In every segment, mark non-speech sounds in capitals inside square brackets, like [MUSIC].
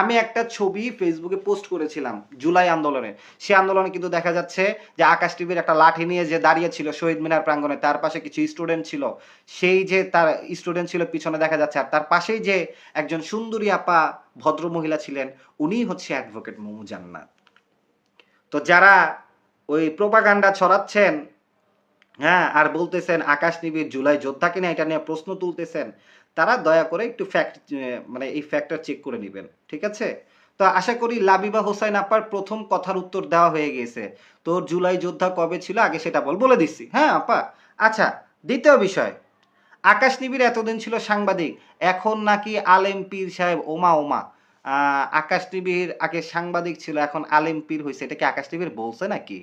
আমি একটা ছবি ফেসবুকে পোস্ট করেছিলাম জুলাই আন্দোলনে। সে আন্দোলনে কিন্তু দেখা যাচ্ছে যে আকাশ টিভির একটা লাঠি নিয়ে যে দাঁড়িয়ে ছিল শহীদ মিনার প্রাঙ্গণে, তার পাশে কিছু স্টুডেন্ট ছিল। সেই যে তার স্টুডেন্ট ছিল পিছনে দেখা যাচ্ছে, আর তার পাশেই যে একজন সুন্দরী আপা ভদ্র মহিলা ছিলেন উনিই হচ্ছে অ্যাডভোকেট মোমু জান্নাত। তো যারা ওই প্রোপাগান্ডা ছড়াচ্ছেন হ্যাঁ আর বলতেছেন আকাশ নিবিড় জুলাই যোদ্ধা কিনা, এটা নিয়ে প্রশ্ন তুলতেছেন তারা দয়া করে একটু ফ্যাক্ট মানে এই ফ্যাক্টর চেক করে নেবেন, ঠিক আছে? তো আশা করি লাবিবা হোসাইন আপার প্রথম কথার উত্তর দেওয়া হয়ে গেছে। তোর জুলাই যোদ্ধা কবে ছিল? আগে সেটা বল, বলে দিচ্ছি। হ্যাঁ আপা? আচ্ছা দ্বিতীয় বিষয়। আকাশ নিবিড় এতদিন ছিল সাংবাদিক, এখন নাকি আলেম পীর সাহেব ওমা ওমা। আকাশ নিবিড় আগে সাংবাদিক ছিল, এখন আলেম পীর হয়েছে এটা কি আকাশ নিবিড় বলছে নাকি?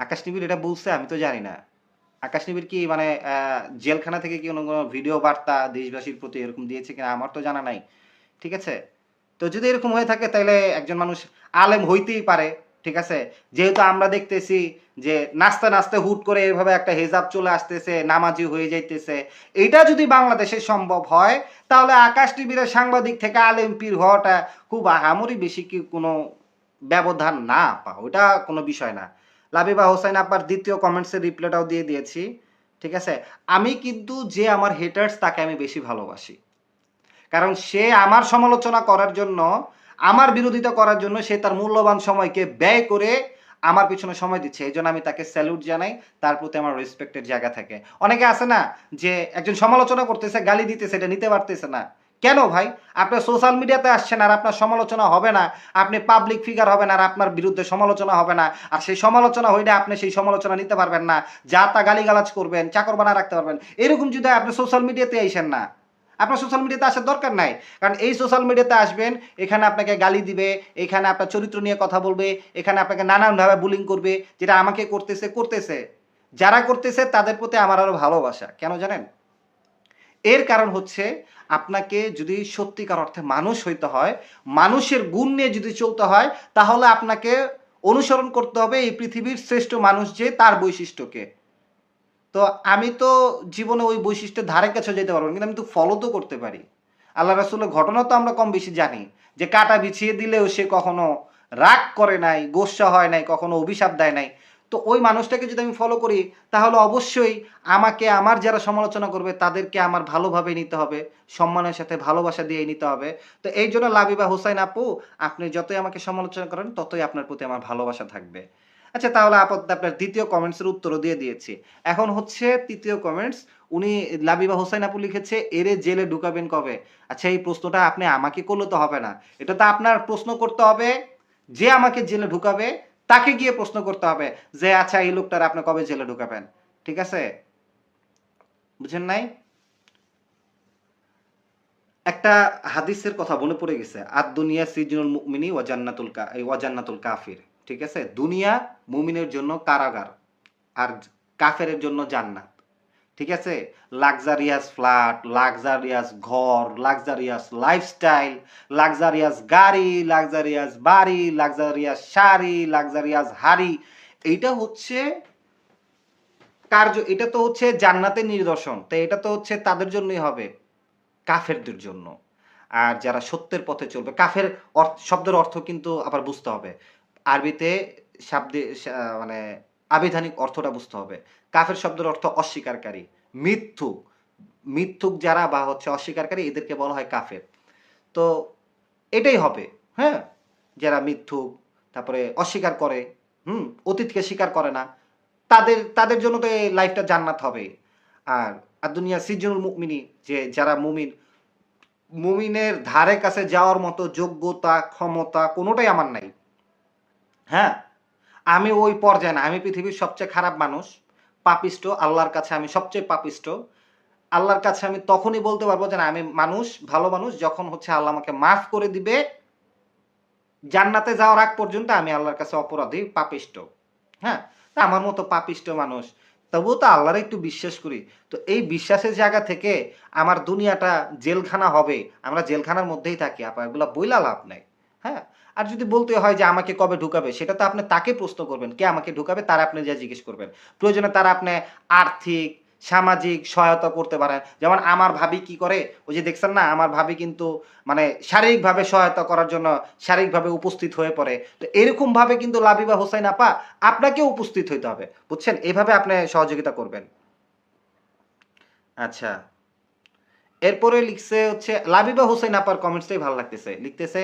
আকাশ নিবিড় এটা বলছে? আমি তো জানি না। আকাশ নিবিড় কি মানে জেলখানা থেকে কি কোনো কোনো ভিডিও বার্তা দেশবাসীর প্রতি এরকম দিয়েছে কিনা? আমার তো জানা নাই। ঠিক আছে? তো যদি এরকম হয়ে থাকে তাহলে একজন মানুষ আলেম হইতেই পারে। ঠিক আছে? যেহেতু আমরা দেখতেছি যে নাচতে নাচতে হুট করে এভাবে একটা হেজাব চলে আসতেছে, নামাজি হয়ে যাইতেছে। এটা যদি বাংলাদেশে সম্ভব হয়, তাহলে আকাশ টিভির সাংবাদিক থেকে আলেম পীর হওয়াটা খুব আহামরি বেশি কি কোনো ব্যবধান না পা, ওটা কোনো বিষয় না। লাবিবা হোসেন আপার দ্বিতীয় কমেন্টসের রিপ্লাইটাও দিয়ে দিয়েছি, ঠিক আছে? আমি কিন্তু যে আমার হেটার্স তাকে আমি বেশি ভালোবাসি। কারণ সে আমার সমালোচনা করার জন্য, আমার বিরোধিতা করার জন্য সে তার মূল্যবান সময়কে ব্যয় করে আমার পিছনে সময় দিচ্ছে। এই জন্য আমি তাকে স্যালুট জানাই, তার প্রতি আমার রেসপেক্টের জায়গা থাকে। অনেকে আছে না, যে একজন সমালোচনা করতেছে, গালি দিতেছে, এটা নিতে পারতেছে না। কেন ভাই? আপনি সোশ্যাল মিডিয়াতে আসছেন আর আপনার সমালোচনা হবে না। আপনি পাবলিক ফিগার হবেন আর আপনার বিরুদ্ধে সমালোচনা হবে না। আর সেই সমালোচনা হইলে আপনি সেই সমালোচনা নিতে পারবেন না। যা তা গালিগালাজ করবেন, চাকর বানা রাখতে পারবেন। এরকম যদি আপনি সোশ্যাল মিডিয়াতে আইসেন না, আপনার সোশ্যাল মিডিয়াতে আসার দরকার নাই। কারণ এই সোশ্যাল মিডিয়াতে আসবেন, এখানে আপনাকে গালি দিবে, এখানে আপনার চরিত্র নিয়ে কথা বলবে, এখানে আপনাকে নানানভাবে বুলিং করবে, যেটা আমাকে করতেছে করতেছে। যারা করতেছে তাদের প্রতি আমার আরও ভালোবাসা। কেন জানেন? এর কারণ হচ্ছে আপনাকে যদি সত্যিকার অর্থে মানুষ হইতে হয়, মানুষের গুণ নিয়ে যদি চলতে হয়, তাহলে আপনাকে অনুসরণ করতে হবে এই পৃথিবীর শ্রেষ্ঠ মানুষ যে তার বৈশিষ্ট্যকে। তো আমি তো জীবনে ওই বৈশিষ্ট্যের ধারে কাছে যেতে পারব কিন্তু আমি তো ফলো তো করতে পারি। আল্লাহ রাসুলের ঘটনা তো আমরা কম বেশি জানি, যে কাটা বিছিয়ে দিলেও সে কখনো রাগ করে নাই, গোসা হয় নাই, কখনো অভিশাপ দেয় নাই। তো ওই মানুষটাকে যদি আমি ফলো করি, তাহলে অবশ্যই আমাকে, আমার যারা সমালোচনা করবে, তাদেরকে আমার ভালোভাবে নিতে হবে, সম্মানের সাথে ভালোবাসা দিয়ে নিতে হবে। তো এই জন্য লাবিবা হোসাইন আপু, আপনি যতই আমাকে সমালোচনা করেন, ততই আপনার প্রতি আমার ভালোবাসা থাকবে। আচ্ছা তাহলে আপাতত আপনার দ্বিতীয় কমেন্টসের উত্তরও দিয়ে দিয়েছি। এখন হচ্ছে তৃতীয় কমেন্টস উনি লাবিবা হোসাইন আপু লিখেছে, এরে জেলে ঢুকাবেন কবে? আচ্ছা এই প্রশ্নটা আপনি আমাকে করলে তো হবে না। এটা তো আপনার প্রশ্ন করতে হবে, যে আমাকে জেলে ঢুকাবে তাকে গিয়ে প্রশ্ন করতে হবে যে আচ্ছা এই লোকটার আপনি কবে জেলে ঢুকাবেন? ঠিক আছে? বুঝেন নাই? একটা হাদিসের কথা মনে পড়ে গেছে আর দুনিয়া সিজনুল মুমিনি ওয়াজান্নাতুল এই অজান্নাতুল কাফির। ঠিক আছে? দুনিয়া মুমিনের জন্য কারাগার আর কাফের জন্য জান্নাত। ঠিক আছে? লাক্সারিয়াস ফ্ল্যাট লাক্সারিয়াস ঘর লাক্সারিয়াস লাইফস্টাইল লাক্সারিয়াস গাড়ি লাক্সারিয়াস বাড়ি লাক্সারিয়াস শাড়ি লাক্সারিয়াস হাড়ি। এইটা হচ্ছে কার্য, এটা তো হচ্ছে জান্নাতের নিদর্শন। তো এটা তো হচ্ছে তাদের জন্যই হবে, কাফেরদের জন্য। আর যারা সত্যের পথে চলবে, কাফের শব্দের অর্থ কিন্তু আবার বুঝতে হবে। আরবিতে শাব্দে মানে আবিধানিক অর্থটা বুঝতে হবে। কাফের শব্দের অর্থ অস্বীকারী। মিথ্যুক মিথ্যুক যারা বা হচ্ছে অস্বীকারী, এদেরকে বলা হয় কাফের। তো এটাই হবে হ্যাঁ? যারা মিথ্যুক তারপরে অস্বীকার করে, হুম? অতীতকে স্বীকার করে না। তাদের তাদের জন্য তো এই লাইফটা জান্নাত হবে। আর আর দুনিয়া সিজনুল মুমিনি যে যারা মুমিন, মুমিনের ধারে কাছে যাওয়ার মতো যোগ্যতা, ক্ষমতা কোনোটাই আমার নাই। হ্যাঁ? আমি ওই পর্যায়ে না, আমি পৃথিবীর সবচেয়ে খারাপ মানুষ, পাপিষ্ট, আল্লাহর কাছে আমি সবচেয়ে পাপিষ্ট। আল্লাহর কাছে আমি তখনই বলতে পারব যে না, আমি মানুষ, ভালো মানুষ, যখন হচ্ছে আল্লাহ আমাকে মাফ করে দিবে, জান্নাতে যাওয়ার আগ পর্যন্ত আমি আল্লাহর কাছে অপরাধী, পাপিষ্ট। হ্যাঁ? তা আমার মতো পাপিষ্ট মানুষ। তবুও তো আল্লাহর একটু বিশ্বাস করি। তো এই বিশ্বাসের জায়গা থেকে আমার দুনিয়াটা জেলখানা হবে। আমরা জেলখানার মধ্যেই থাকি, আপা, এগুলা বইলা লাভ নাই। হ্যাঁ? আর যদি বলতে হয় যে আমাকে কবে ঢুকাবে, সেটা তো আপনি তাকে প্রশ্ন করবেন, কে আমাকে ঢুকাবে তারা আপনি যা জিজ্ঞেস করবেন। প্রয়োজনে তারা আপনি আর্থিক, সামাজিক সহায়তা করতে পারেন। যেমন আমার ভাবি কি করে, ওই যে দেখছেন না, আমার ভাবি কিন্তু মানে শারীরিকভাবে সহায়তা করার জন্য শারীরিকভাবে উপস্থিত হয়ে পড়ে। তো এরকমভাবে কিন্তু লাবিবা হোসাইন আপা, আপনাকেও উপস্থিত হইতে হবে, বুঝছেন? এইভাবে আপনি সহযোগিতা করবেন। আচ্ছা। এরপরে লিখছে হচ্ছে, লাবিবা হোসেন আপার কমেন্টসটাই ভালো লাগতেছে। লিখতেছে,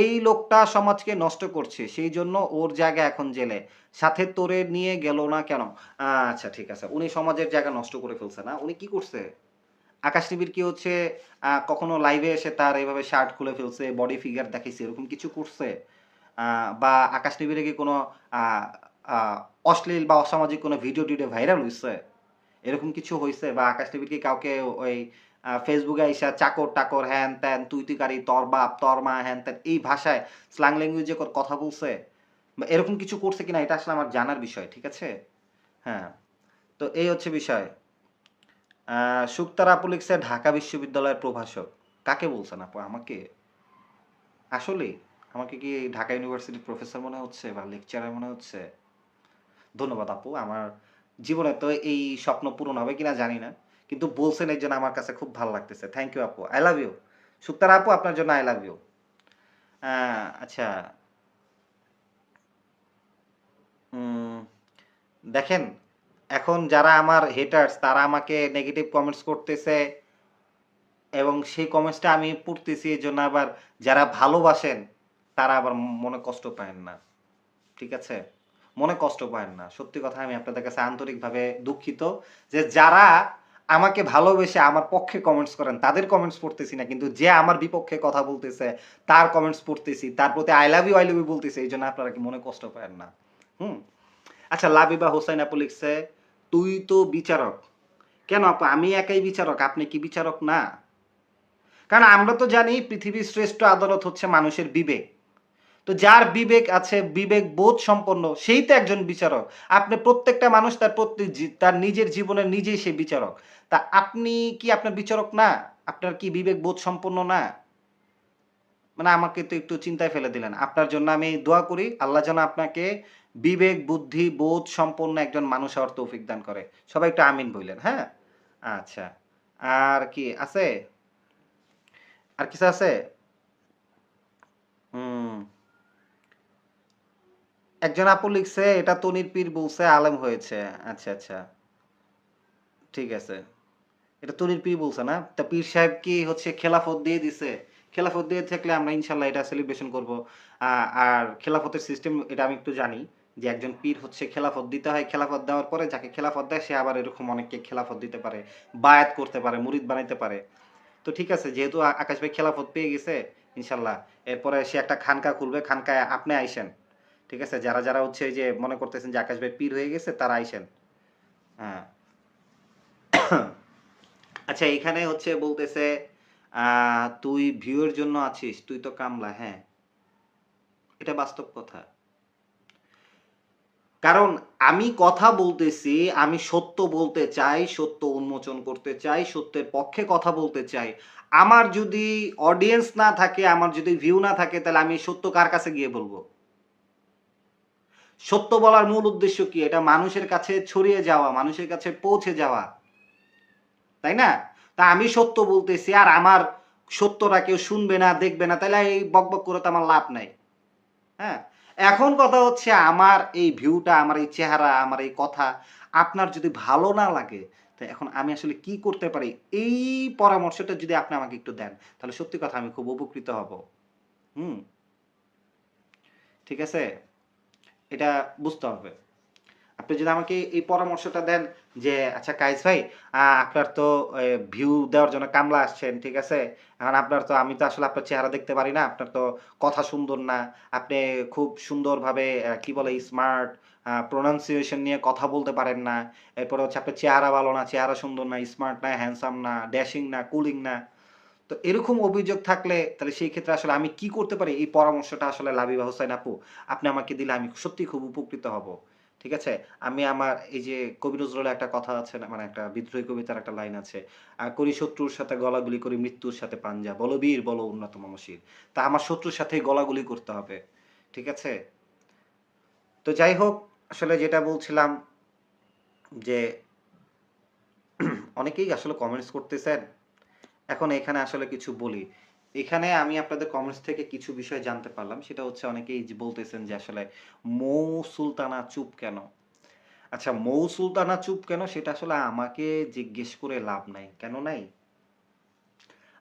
এই লোকটা সমাজকে নষ্ট করছে, সেই জন্য ওর জায়গা এখন জেলে। সাথে তোরে নিয়ে গেল না কেন? আচ্ছা ঠিক আছে। উনি সমাজের জায়গা নষ্ট করে ফেলছে না। উনি কি করছে? আকাশ টিভির কি হচ্ছে কখনো লাইভে এসে তার এইভাবে শার্ট খুলে ফেলছে বডি ফিগার দেখাইছে, এরকম কিছু করছে? বা আকাশ টিভির কি কোনো অশ্লীল বা অসামাজিক কোনো ভিডিও টিডিও ভাইরাল হয়েছে এরকম কিছু হয়েছে বা আকাশ টিভির কি কাউকে ওই ফেসবুকে আইসা চাকর টাকর হ্যান ত্যান তুই তুইকারি তর বাপ, তর মা হ্যান ত্যান এই ভাষায় স্ল্যাং ল্যাঙ্গুয়েজে কথা বলছে। এরকম কিছু করছে কিনা এটা আসলে আমার জানার বিষয়, ঠিক আছে? হ্যাঁ তো এই হচ্ছে বিষয়। আপু লিখছে, ঢাকা বিশ্ববিদ্যালয়ের প্রভাষক। কাকে বলছেন আপু? আমাকে? আসলে? আমাকে কি ঢাকা ইউনিভার্সিটির প্রফেসর মনে হচ্ছে বা লেকচারার মনে হচ্ছে? ধন্যবাদ আপু, আমার জীবনে তো এই স্বপ্ন পূরণ হবে কিনা জানি না। কিন্তু বলছেন এর জন্য আমার কাছে খুব ভালো লাগতেছে। থ্যাংক ইউ আপু। আই লাভ ইউ সুক্তার আপু, আপনার জন্য আই লাভ ইউ আচ্ছা। দেখেন, এখন যারা আমার হেটার্স তারা আমাকে নেগেটিভ কমেন্টস করতেছে এবং সেই কমেন্টসটা আমি পড়তেছি, এই জন্য আবার যারা ভালোবাসেন, তারা আবার মনে কষ্ট পায় না। ঠিক আছে? মনে কষ্ট পায় না। সত্যি কথা, আমি আপনাদের কাছে আন্তরিকভাবে দুঃখিত যে যারা আমাকে ভালোবেসে আমার পক্ষে কমেন্টস করেন, তাদের কমেন্টস পড়তেছি না, কিন্তু যে আমার বিপক্ষে কথা বলতেছে, তার কমেন্টস পড়তেছি, তার প্রতি I love you I love you বলতেছে, এই জন্য আপনারা কি মনে কষ্ট পায় না? হুম? আচ্ছা লাবিবা হোসেন আপু লিখছে, তুই তো বিচারক। কেন আপু? আমি একাই বিচারক, আপনি কি বিচারক? না। কারণ আমরা তো জানি পৃথিবীর শ্রেষ্ঠ আদালত হচ্ছে মানুষের বিবেক। তো যার বিবেক আছে, বিবেক বোধ সম্পন্ন, সেই তো একজন বিচারক। আপনি প্রত্যেকটা মানুষ তার প্রত্যেক তার নিজের জীবনের নিজেই সে বিচারক। তা আপনি কি আপনার বিচারক না? আপনার কি বিবেক বোধ সম্পন্ন না? মানে আমাকে তো একটু চিন্তায় ফেলে দিলেন। আপনার জন্য আমি দোয়া করি, আল্লাহ যেন আপনাকে বিবেক, বুদ্ধি, বোধ সম্পন্ন একজন মানুষ হওয়ার তৌফিক দান করে। সবাই একটু আমিন বললেন হ্যাঁ? আচ্ছা। আর কি আছে? আর কিছু আছে? একজন আপু লিখছে, এটা তনির পীর বলছে, আলেম হয়েছে। আচ্ছা আচ্ছা। ঠিক আছে। এটা তনির পীর বলছে না? তা পীর সাহেব কি হচ্ছে খেলাফত দিয়ে দিছে? খেলাফত দিয়ে থাকলে আমরা ইনশাল্লাহ এটা সেলিব্রেশন করব। আর খেলাফতের সিস্টেম এটা আমি একটু জানি যে একজন পীর হচ্ছে খেলাফত দিতে হয়, খেলাফত দেওয়ার পরে যাকে খেলাফত দেয়, সে আবার এরকম অনেককে খেলাফত দিতে পারে, বায়াত করতে পারে, মুরিদ বানাইতে পারে। তো ঠিক আছে, যেহেতু আকাশ ভাই খেলাফত পেয়ে গেছে, ইনশাল্লাহ। এরপরে সে একটা খানকা খুলবে, খানকায় আপনি আইসেন। ঠিক আছে? যারা যারা হচ্ছে যে মনে করতেছেন যে আকাশ ভাই পীর হয়ে গেছে, তারা আইসেন। হ্যাঁ। আচ্ছা এখানে হচ্ছে বলতেছে তুই ভিউয়ের জন্য আছিস, তুই তো কামলা হ্যাঁ। এটা বাস্তব কথা। কারণ আমি কথা বলতেছি, আমি সত্য বলতে চাই, সত্য উন্মোচন করতে চাই, সত্যের পক্ষে কথা বলতে চাই। আমার যদি অডিয়েন্স না থাকে, আমার যদি ভিউ না থাকে, তাহলে আমি সত্য কার কাছে গিয়ে বলব? সত্য বলার মূল উদ্দেশ্য কি? এটা মানুষের কাছে ছড়িয়ে যাওয়া, মানুষের কাছে পৌঁছে যাওয়া। তাই না? তা আমি সত্য বলতেছি, আর আমার সত্যটা কেউ শুনবে না, দেখবে না, তাহলে এই বকবক করে তো আমার লাভ নাই। হ্যাঁ? এখন কথা হচ্ছে আমার এই ভিউটা আমার এই চেহারা, আমার এই কথা আপনার যদি ভালো না লাগে, তো এখন আমি আসলে কি করতে পারি? এই পরামর্শটা যদি আপনি আমাকে একটু দেন, তাহলে সত্যি কথা আমি খুব উপকৃত হব। হুম? ঠিক আছে? এটা বুঝতে হবে। আপনি যদি আমাকে এই পরামর্শটা দেন যে আচ্ছা কাইস ভাই আপনার তো ভিউ দেওয়ার জন্য কামলা আসছেন, ঠিক আছে? এখন আপনার তো, আমি তো আসলে আপনার চেহারা দেখতে পারি না, আপনার তো কথা সুন্দর না। আপনি খুব সুন্দরভাবে কি বলে স্মার্ট প্রোনাউন্সিয়েশন নিয়ে কথা বলতে পারেন না। এরপরে হচ্ছে, আপনার চেহারা ভালো না, চেহারা সুন্দর না স্মার্ট না হ্যান্ডসাম না ড্যাশিং না কুলিং না। তো এরকম অভিযোগ থাকলে তাহলে সেই ক্ষেত্রে আসলে আমি কি করতে পারি? এই পরামর্শটা আসলে লাবিবা হোসেন আপু, আপনি আমাকে দিলে আমি সত্যি খুব উপকৃত হব। ঠিক আছে? আমি আমার এই যে কবি নজরুলের একটা কথা আছে না মানে একটা বিদ্রোহী কবিতার একটা লাইন আছে করি শত্রুর সাথে গলাগুলি করি মৃত্যুর সাথে পাঞ্জা, বলো বীর, বলো উন্নত মানসির তা আমার শত্রুর সাথে গলাগুলি করতে হবে। ঠিক আছে? তো যাই হোক, আসলে যেটা বলছিলাম যে [CLEARS THROAT] অনেকেই আসলে কমেন্টস করতেছেন এখন এখানে আসলে কিছু বলি। এখানে আমি আপনাদের কমেন্টস থেকে কিছু বিষয় জানতে পারলাম। সেটা হচ্ছে অনেকেই বলতেছেন যে আসলে মৌ সুলতানা চুপ কেন? আচ্ছা মৌ সুলতানা চুপ কেন? সেটা আসলে আমাকে জিজ্ঞেস করে লাভ নাই। কেন নাই?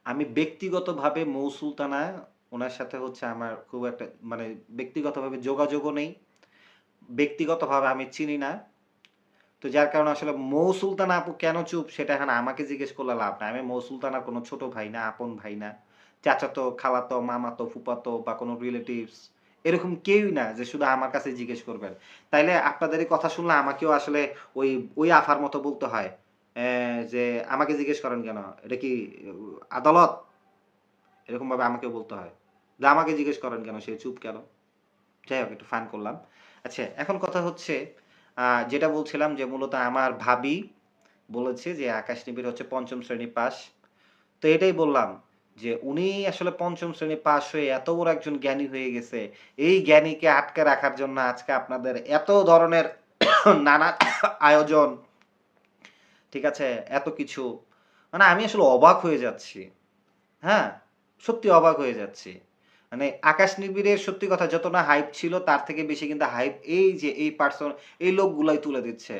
আমি ব্যক্তিগতভাবে মৌ সুলতানা, ওনার সাথে হচ্ছে আমার খুব একটা মানে ব্যক্তিগতভাবে যোগাযোগও নেই। ব্যক্তিগতভাবে আমি চিনি না। তো যার কারণে আসলে মৌ সুলতানা আপু কেন চুপ, সেটা এখন আমাকে জিজ্ঞেস করলে লাভ নাই। আমি মৌ সুলতানার কোনো ছোট ভাই না, আপন ভাই না। চাচাতো, খালাতো, মামাতো, ফুপাতো বা কোনো রিলেটিভস এরকম কেউই না যে শুধু আমার কাছে জিজ্ঞেস করবেন। তাইলে আপনাদের কথা শুনলে আমাকেও আসলে ওই ওই আফার মতো বলতে হয়। যে আমাকে জিজ্ঞেস করেন কেন? এটা কি আদালত? এরকম ভাবে আমাকে বলতে হয়। যে আমাকে জিজ্ঞেস করেন কেন? সে চুপ কেন? যাই হোক, একটু ফান করলাম। আচ্ছা এখন কথা হচ্ছে যেটা বলছিলাম যে মূলত আমার ভাবি বলেছে যে আকাশ নিবিড় হচ্ছে পঞ্চম শ্রেণি পাস তো এটাই বললাম যে উনি আসলে পঞ্চম শ্রেণি পাস হয়ে এত বড় একজন জ্ঞানী হয়ে গেছে। এই জ্ঞানীকে আটকে রাখার জন্য আজকে আপনাদের এত ধরনের নানা আয়োজন, ঠিক আছে, এত কিছু। মানে আমি আসলে অবাক হয়ে যাচ্ছি। হ্যাঁ সত্যি অবাক হয়ে যাচ্ছি। মানে আকাশ নিবিড়ের সত্যি কথা যত না হাইপ ছিল, তার থেকে বেশি কিন্তু হাইপ এই যে এই পার্সন এই লোকগুলাই তুলে দিচ্ছে।